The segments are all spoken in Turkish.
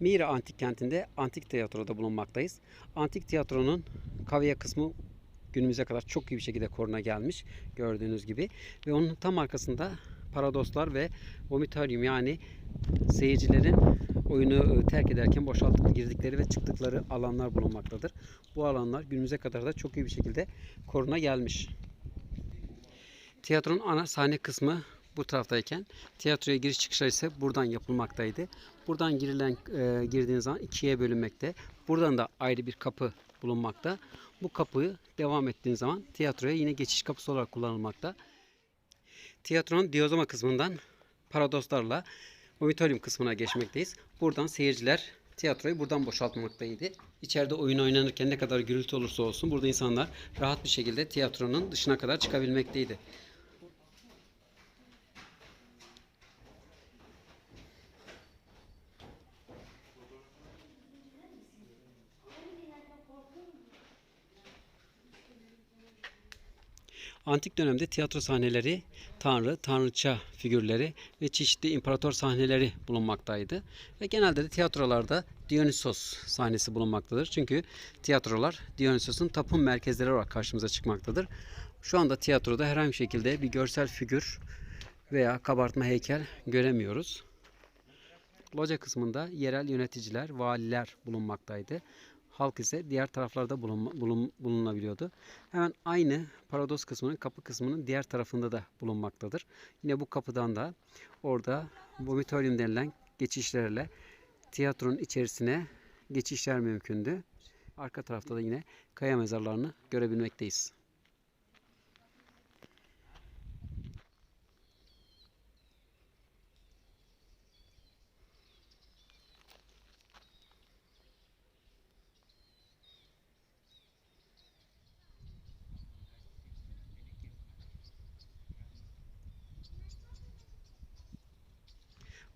Mira Antik Kenti'nde Antik Tiyatro'da bulunmaktayız. Antik Tiyatro'nun kavya kısmı günümüze kadar çok iyi bir şekilde koruna gelmiş gördüğünüz gibi. Ve onun tam arkasında paradoslar ve vomitorium yani seyircilerin oyunu e, terk ederken boşaltıp girdikleri ve çıktıkları alanlar bulunmaktadır. Bu alanlar günümüze kadar da çok iyi bir şekilde koruna gelmiş. Tiyatronun ana sahne kısmı bu taraftayken tiyatroya giriş çıkışlar ise buradan yapılmaktaydı. Buradan girilen e, girdiğiniz zaman ikiye bölünmekte. Buradan da ayrı bir kapı bulunmakta. Bu kapıyı devam ettiğiniz zaman tiyatroya yine geçiş kapısı olarak kullanılmakta. Tiyatronun diyozoma kısmından paradoslarla auditorium kısmına geçmekteyiz. Buradan seyirciler tiyatroyu buradan boşaltmaktaydı. İçeride oyun oynanırken ne kadar gürültü olursa olsun burada insanlar rahat bir şekilde tiyatronun dışına kadar çıkabilmekteydi. Antik dönemde tiyatro sahneleri, tanrı, tanrıça figürleri ve çeşitli imparator sahneleri bulunmaktaydı. Ve genelde de tiyatrolarda Dionysos sahnesi bulunmaktadır. Çünkü tiyatrolar Dionysos'un tapın merkezleri olarak karşımıza çıkmaktadır. Şu anda tiyatroda herhangi bir şekilde bir görsel figür veya kabartma heykel göremiyoruz. Loca kısmında yerel yöneticiler, valiler bulunmaktaydı. Halk ise diğer taraflarda bulunma, bulun, bulunabiliyordu. Hemen aynı parados kısmının kapı kısmının diğer tarafında da bulunmaktadır. Yine bu kapıdan da orada vomitorium denilen geçişlerle tiyatronun içerisine geçişler mümkündü. Arka tarafta da yine kaya mezarlarını görebilmekteyiz.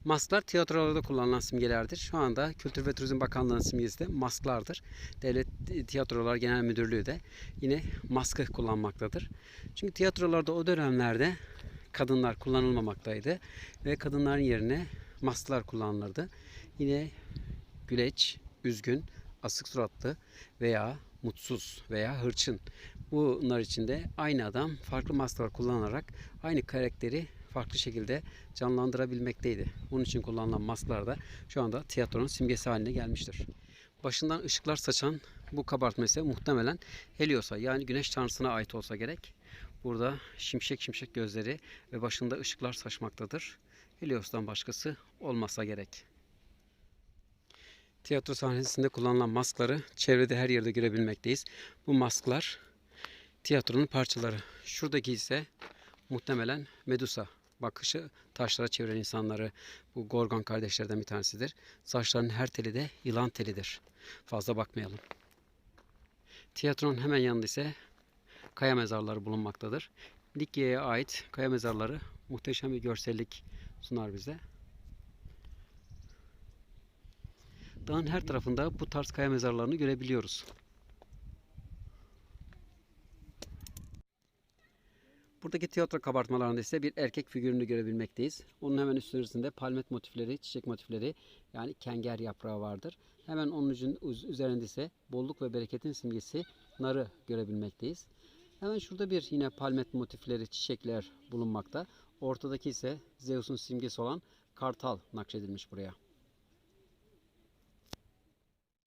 Masklar tiyatrolarda kullanılan simgelerdir. Şu anda Kültür ve Turizm Bakanlığı'nın simgesi de masklardır. Devlet Tiyatrolar Genel Müdürlüğü de yine maskı kullanmaktadır. Çünkü tiyatrolarda o dönemlerde kadınlar kullanılmamaktaydı ve kadınların yerine masklar kullanılırdı. Yine güleç, üzgün, asık suratlı veya mutsuz veya hırçın. Bunlar içinde aynı adam farklı masklar kullanarak aynı karakteri farklı şekilde canlandırabilmekteydi. Bunun için kullanılan masklar da şu anda tiyatronun simgesi haline gelmiştir. Başından ışıklar saçan bu kabartma ise muhtemelen Helios'a yani güneş tanrısına ait olsa gerek. Burada şimşek şimşek gözleri ve başında ışıklar saçmaktadır. Helios'tan başkası olmasa gerek. Tiyatro sahnesinde kullanılan maskları çevrede her yerde görebilmekteyiz. Bu masklar tiyatronun parçaları. Şuradaki ise muhtemelen Medusa bakışı taşlara çeviren insanları bu Gorgon kardeşlerden bir tanesidir. Saçlarının her teli de yılan telidir. Fazla bakmayalım. Tiyatronun hemen yanında ise kaya mezarları bulunmaktadır. Likya'ya ait kaya mezarları muhteşem bir görsellik sunar bize. Dağın her tarafında bu tarz kaya mezarlarını görebiliyoruz. Buradaki tiyatro kabartmalarında ise bir erkek figürünü görebilmekteyiz. Onun hemen üstünde palmet motifleri, çiçek motifleri yani kenger yaprağı vardır. Hemen onun üzerinde ise bolluk ve bereketin simgesi narı görebilmekteyiz. Hemen şurada bir yine palmet motifleri, çiçekler bulunmakta. Ortadaki ise Zeus'un simgesi olan kartal nakşedilmiş buraya.